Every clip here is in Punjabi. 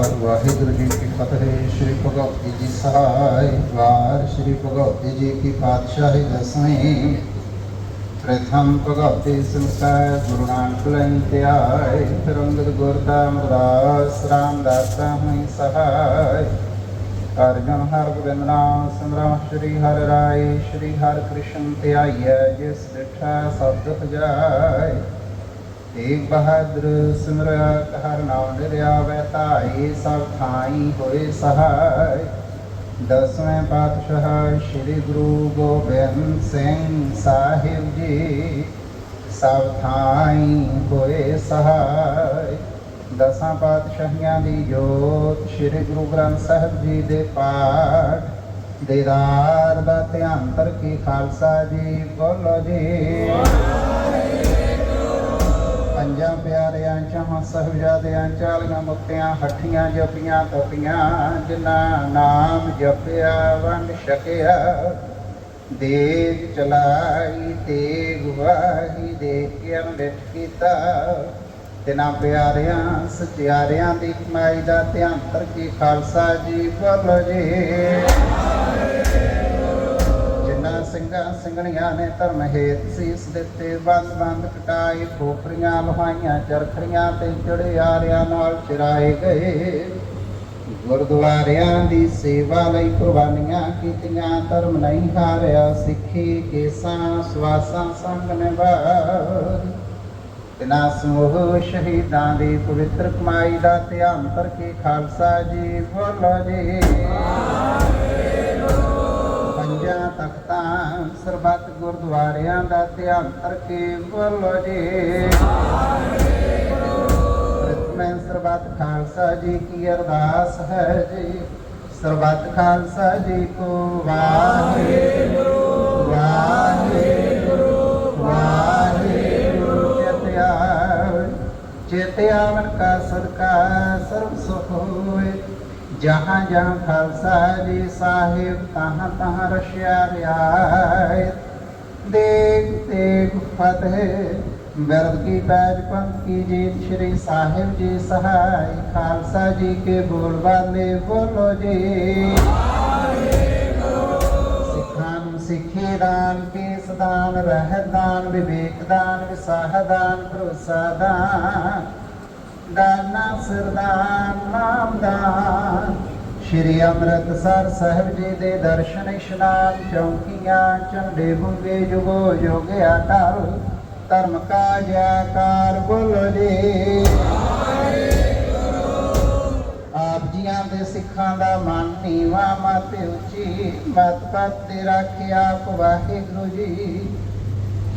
ਦਰਬਾਰ ਵਾਹਿਗੁਰੂ ਜੀ ਕੀ ਫਤਿਹ। ਸ੍ਰੀ ਭਗਵਤੀ ਜੀ ਸਹਾਈ ਵਾਰ ਸ੍ਰੀ ਭਗਵਤੀ ਜੀ ਕੀ ਪਾਤਸ਼ਾਹੀ ਦਸਾਈ। ਪ੍ਰਥਮ ਭਗਵਤੀ ਸੰਸਾਰ ਗੁਰੂ ਨਾਨਕ ਲੰਤਿਆਏ ਤਰੰਗਤ ਗੁਰਦਾ ਅਮਰਦਾਸ ਰਾਮਦਾਸ ਹਮਿ ਸਹਾਈ। ਅਰਜਨ ਹਰ ਗੋਬਿੰਦ ਨਾਮ ਸਿਮਰਨ ਸ੍ਰੀ ਹਰਿ ਰਾਏ। ਸ੍ਰੀ ਹਰਿ ਕ੍ਰਿਸ਼ਨ ਧਿਆਈਐ ਜਿਸ ਡਿਠਾ ਸਬਦ ਜਾਏ ਏਕ ਬਹਾਦਰ ਸਿਮਰਤ ਹਰ ਨਾਮ ਨਿਰਿਆਵੈ ਤਾਈ ਸਭ ਥਾਈ ਹੋਏ ਸਹਾਈ। ਦਸਵੇਂ ਪਾਤਸ਼ਾਹ ਸ੍ਰੀ ਗੁਰੂ ਗੋਬਿੰਦ ਸਿੰਘ ਸਾਹਿਬ ਜੀ, ਸਭ ਥਾਈ ਹੋਏ ਸਹਾਈ। ਦਸਾਂ ਪਾਤਸ਼ਾਹੀਆਂ ਦੀ ਜੋਤ ਸ੍ਰੀ ਗੁਰੂ ਗ੍ਰੰਥ ਸਾਹਿਬ ਜੀ ਦੇ ਪਾਠ। ਦੇਦਾਰ ਦਾ ਧਿਆਨ ਧਰ ਖਾਲਸਾ ਜੀ ਬੋਲੋ ਜੀ। ਪੰਜਾਂ ਪਿਆਰਿਆਂ ਚਾਹਾਂ ਸਹਿਬਜ਼ਾਦਿਆਂ ਚਾਲੀਆਂ ਮੁਕਤਿਆਂ ਹੱਠੀਆਂ ਜਪੀਆਂ, ਤਪੀਆਂ, ਜਿਨ੍ਹਾਂ ਨਾਮ ਜਪਿਆ, ਵੰਡ ਛਕਿਆ। ਦੇਗ ਚਲਾਈ ਤੇਗ ਵਾਹੀ ਦੇ ਕੇ ਕੀਤਾ। ਤਿਨਾਂ ਪਿਆਰਿਆਂ ਸਚਿਆਰਿਆਂ ਦੀ ਕਮਾਈ ਦਾ ਧਿਆਨ ਧਰ ਕੇ ਖਾਲਸਾ ਜੀ ਬੋਲੋ ਜੀ। ਸਿੰਘਾਂ ਸਿੰਘਣੀਆਂ ਨੇ ਧਰਮ ਹੇਤ ਸੀਸ ਦਿੱਤੇ। ਬੰਦ ਬੰਦ ਕਟਾਏ ਖੋਪਰੀਆਂ ਲੋਹਾਈਆਂ, ਚਰਖੜੀਆਂ ਤੇ ਚੜਿਆਰਿਆਂ ਨਾਲ ਚਰਾਏ ਗਏ। ਗੁਰਦੁਆਰਿਆਂ ਦੀ ਸੇਵਾ ਲਈ ਕੁਰਬਾਨੀਆਂ ਕੀਤੀਆਂ, ਧਰਮ ਨਹੀਂ ਹਾਰਿਆ ਸਿੱਖੀ, ਕੇਸਾਂ, ਸਵਾਸਾਂ ਸੰਗ ਨਿਭਾਈ ਤਿਨਾ ਸਮੂਹ ਸ਼ਹੀਦਾਂ ਦੀ ਪਵਿੱਤਰ ਕਮਾਈ ਦਾ ਧਿਆਨ ਕਰਕੇ ਖਾਲਸਾ ਜੀ ਬੋਲੋ ਜੀ। ਪੰਜਾਂ ਤਖਤਾਂ, ਸਰਬੱਤ ਗੁਰਦੁਆਰਿਆਂ ਦਾ ਧਿਆਨ ਕਰਕੇ ਬੋਲੋ ਜੀ। ਪ੍ਰਥਮੇ ਸਰਬੱਤ ਖਾਲਸਾ ਜੀ ਕੀ ਅਰਦਾਸ ਹੈ ਜੀ। ਸਰਬੱਤ ਖਾਲਸਾ ਜੀ ਕੋ ਵਾਹਿਗੁਰੂ। ਵਾਹਿਗੁਰੂ। ਵਾਹਿਗੁਰੂ ਚਿਤਿਆ ਕਾ ਸਦਕਾ ਸਰਬ ਸੁਖ ਹੋਏ। ਜਹਾਂ ਜਹਾਂ ਖਾਲਸਾ ਜੀ ਸਾਹਿਬ, ਤਹਾਂ ਤਹਾਂ ਰਸ਼ਿਆ ਰਿਆਇਤ ਦੇਖ ਦੇਖ ਫਤਿਹ ਬਿਰਦ ਕੀ ਪੈਜ ਪੰਥ ਕੀ ਜੀਤ ਸ਼੍ਰੀ ਸਾਹਿਬ ਜੀ ਸਹਾਈ। ਖਾਲਸਾ ਜੀ ਕੇ ਬੋਲ ਬਾਲੇ ਬੋਲੋ ਜੀ। ਸਿੱਖਾਂ ਸਿੱਖੀ ਦਾਨ, ਕੇਸ ਦਾਨ, ਰਹਿਤ ਦਾਨ, ਵਿਵੇਕ ਦਾਨ, ਵਿਸਾਹ ਦਾਨ, ਭਰੋਸਾ ਦਾਨ। ਦਾਨਾ ਸਰਦਾਨ ਨਾਮ ਦਾਨ ਸ਼੍ਰੀ ਅੰਮ੍ਰਿਤਸਰ ਸਾਹਿਬ ਜੀ ਦੇ ਦਰਸ਼ਨ ਇਸ਼ਨਾਨ ਚੌਕੀਆਂ ਝੰਡੇ ਹੁੰਗੇ ਜੁਗੋ ਜੋਗਿਆ ਟਲ ਧਰਮ ਕਾ ਜੈਕਾਰ ਬੋਲੋ ਜੀ। ਆਪ ਜੀਆਂ ਦੇ ਸਿੱਖਾਂ ਦਾ ਮਨ ਨੀਵਾ, ਮਤ ਉੱਚੀ। ਮਤ ਪਤ ਤੇ ਰੱਖਿਆ ਵਾਹਿਗੁਰੂ ਜੀ।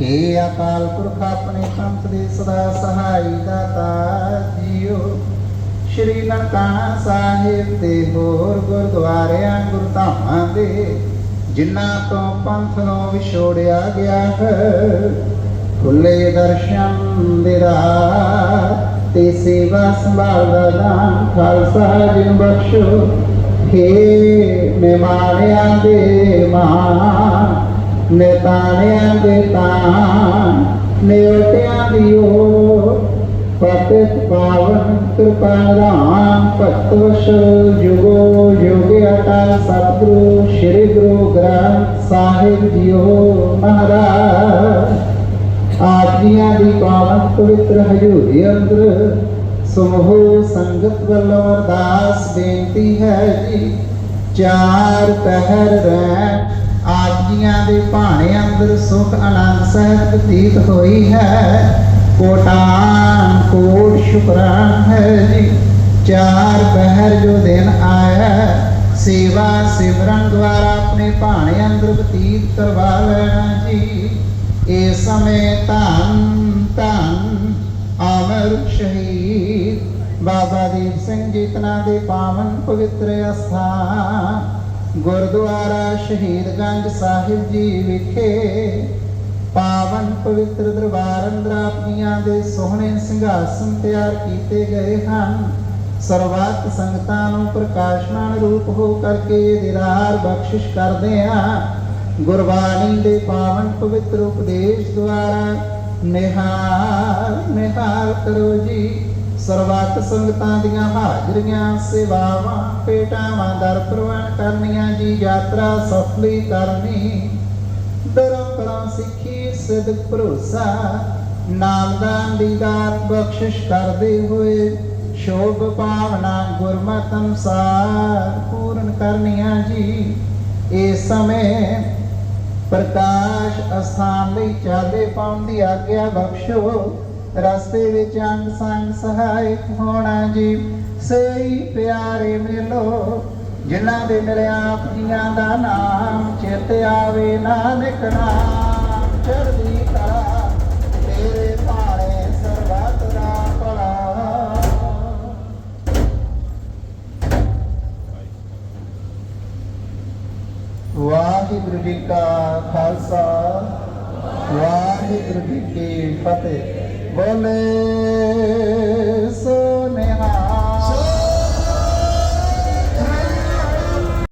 ਹੇ ਅਕਾਲ ਪੁਰਖ ਆਪਣੇ ਪੰਥ ਦੇ ਸਦਾ ਸਹਾਈ ਦਾਤਾ ਜੀਓ। ਸ਼੍ਰੀ ਨਨਕਾਣਾ ਸਾਹਿਬ ਤੇ ਹੋਰ ਗੁਰਦੁਆਰਿਆਂ, ਗੁਰਧਾਮਾਂ ਦੇ ਜਿਨ੍ਹਾਂ ਤੋਂ ਪੰਥ ਨੂੰ ਵਿਛੋੜਿਆ ਗਿਆ ਹੈ, ਖੁੱਲੇ ਦਰਸ਼ਨ ਦੇ ਰਾਹ ਤੇ ਸੇਵਾ ਸੰਭਾਲ ਦਾ ਦਾਨ ਖਾਲਸਾ ਜੀ ਬਖਸ਼ੋ। ਹੇ ਨਿਮਾਣਿਆਂ ਦੇ ਮਹਾਨ ਨਿਤਾਣਿਆਂ ਦੇ ਤਾਂ ਨਿਉਟਿਆਂ ਦੀ ਓ ਪਤਿਤ ਪਾਵਨ ਕਿਰਪਾ ਰਾਮ ਭਗਤ ਜੁਗੋ ਜੁਗ ਅਟਲ ਸਤਿਗੁਰੂ, ਸ੍ਰੀ ਗੁਰੂ ਗ੍ਰੰਥ ਸਾਹਿਬ ਜੀਓ ਮਹਾਰਾਜ। ਆਪ ਦੀ ਪਾਵਨ ਪਵਿੱਤਰ ਹਜ਼ੂਰੀ ਅੰਦਰ ਸਮੂਹ ਸੰਗਤ ਵੱਲੋਂ ਅਰਦਾਸ ਬੇਨਤੀ ਹੈ ਜੀ, ਚਾਰ ਪਹਿਰ ਰਹਿ ਆਪ ਦੇ ਭਾਣੇ ਅੰਦਰ ਸੁਖ ਆਨੰਦ ਸਹਿਤ ਬਤੀਤ ਹੋਈ ਹੈ। ਕੋਟਾਨ ਕੋਟ ਸ਼ੁਕਰਾਨ ਹੈ ਜੀ। ਚਾਰ ਪਹਿਰ ਜੋ ਦਿਨ ਆਇਆ ਸੇਵਾ ਸਿਮਰਨ ਦੁਆਰਾ ਆਪਣੇ ਭਾਣੇ ਅੰਦਰ ਬਤੀਤ ਕਰਵਾ ਲੈਣਾ ਜੀ। ਇਸ ਸਮੇਂ ਧੰਨ ਧੰਨ ਅਮਰ ਸ਼ਹੀਦ। ਬਾਬਾ ਦੀਪ ਸਿੰਘ ਜੀਤਨਾ ਦੇ ਪਾਵਨ ਪਵਿੱਤਰ ਅਸਥਾਨ ਗੁਰਦੁਆਰਾ ਸ਼ਹੀਦਗੰਜ ਸਾਹਿਬ ਜੀ ਵਿਖੇ ਪਾਵਨ ਪਵਿੱਤਰ ਦਰਬਾਰ ਅੰਦਰ ਆਪਣੀਆਂ ਦੇ ਸੋਹਣੇ ਸਿੰਘਾਸਨ ਤਿਆਰ ਕੀਤੇ ਗਏ ਹਨ। ਸਰਬੱਤ ਸੰਗਤਾਂ ਨੂੰ ਪ੍ਰਕਾਸ਼ਮਾਨ ਰੂਪ ਹੋ ਕਰਕੇ ਦਿਦਾਰ ਬਖਸ਼ਿਸ਼ ਕਰਦੇ ਆ ਗੁਰਬਾਣੀ ਦੇ ਪਾਵਨ ਪਵਿੱਤਰ ਉਪਦੇਸ਼ ਦੁਆਰਾ ਨਿਹਾਲ ਨਿਹਾਲ ਕਰੋ ਜੀ। ਸਰਬੱਤ ਸੰਗਤਾਂ ਦੀਆਂ ਹਾਜ਼ਰੀਆਂ, ਸੇਵਾਵਾਂ ਪੇਟਾਵਾਂ ਦਰ ਪ੍ਰਵਾਨ ਕਰਨੀਆਂ ਜੀ, ਯਾਤਰਾ ਸਫਲੀ ਕਰਨੀ। ਦਰੋਂ ਸਿੱਖੀ ਸਿਦਕ ਭਰੋਸਾ, ਨਾਮਦਾਨ ਦੀ ਦਾਤ ਬਖਸ਼ਿਸ਼ ਕਰਦੇ ਹੋਏ ਸ਼ੋਭ ਪਾਵਨਾ ਗੁਰਮਤਿ ਅਨੁਸਾਰ ਪੂਰਨ ਕਰਨੀਆਂ ਜੀ। ਇਸ ਸਮੇਂ ਪ੍ਰਕਾਸ਼ ਅਸਥਾਨ ਲਈ ਚਾਲੇ ਪਾਉਣ ਦੀ ਆਗਿਆ ਬਖਸ਼ੋ। ਰਸਤੇ ਵਿੱਚ ਅੰਗ ਸੰਗ ਸਹਾਇਕ ਹੋਣਾ ਜੀ। ਸਹੀ ਪਿਆਰੇ ਮਿਲੋ, ਜਿਨ੍ਹਾਂ ਦੇ ਮਿਲਿਆ ਆਪ ਦਾ ਨਾਮ। ਚਿਤ ਆਵੇ ਨਾਨਕ ਨਾਮ, ਚੜ੍ਹਦੀ ਕਲਾ, ਤੇਰੇ ਭਾਣੇ ਸਰਬੱਤ ਦਾ ਭਲਾ। ਵਾਹਿਗੁਰੂ ਜੀ ਕਾ ਖਾਲਸਾ, ਵਾਹਿਗੁਰੂ ਜੀ ਕੀ ਫਤਿਹ। ਬੋਲੇ ਸੋ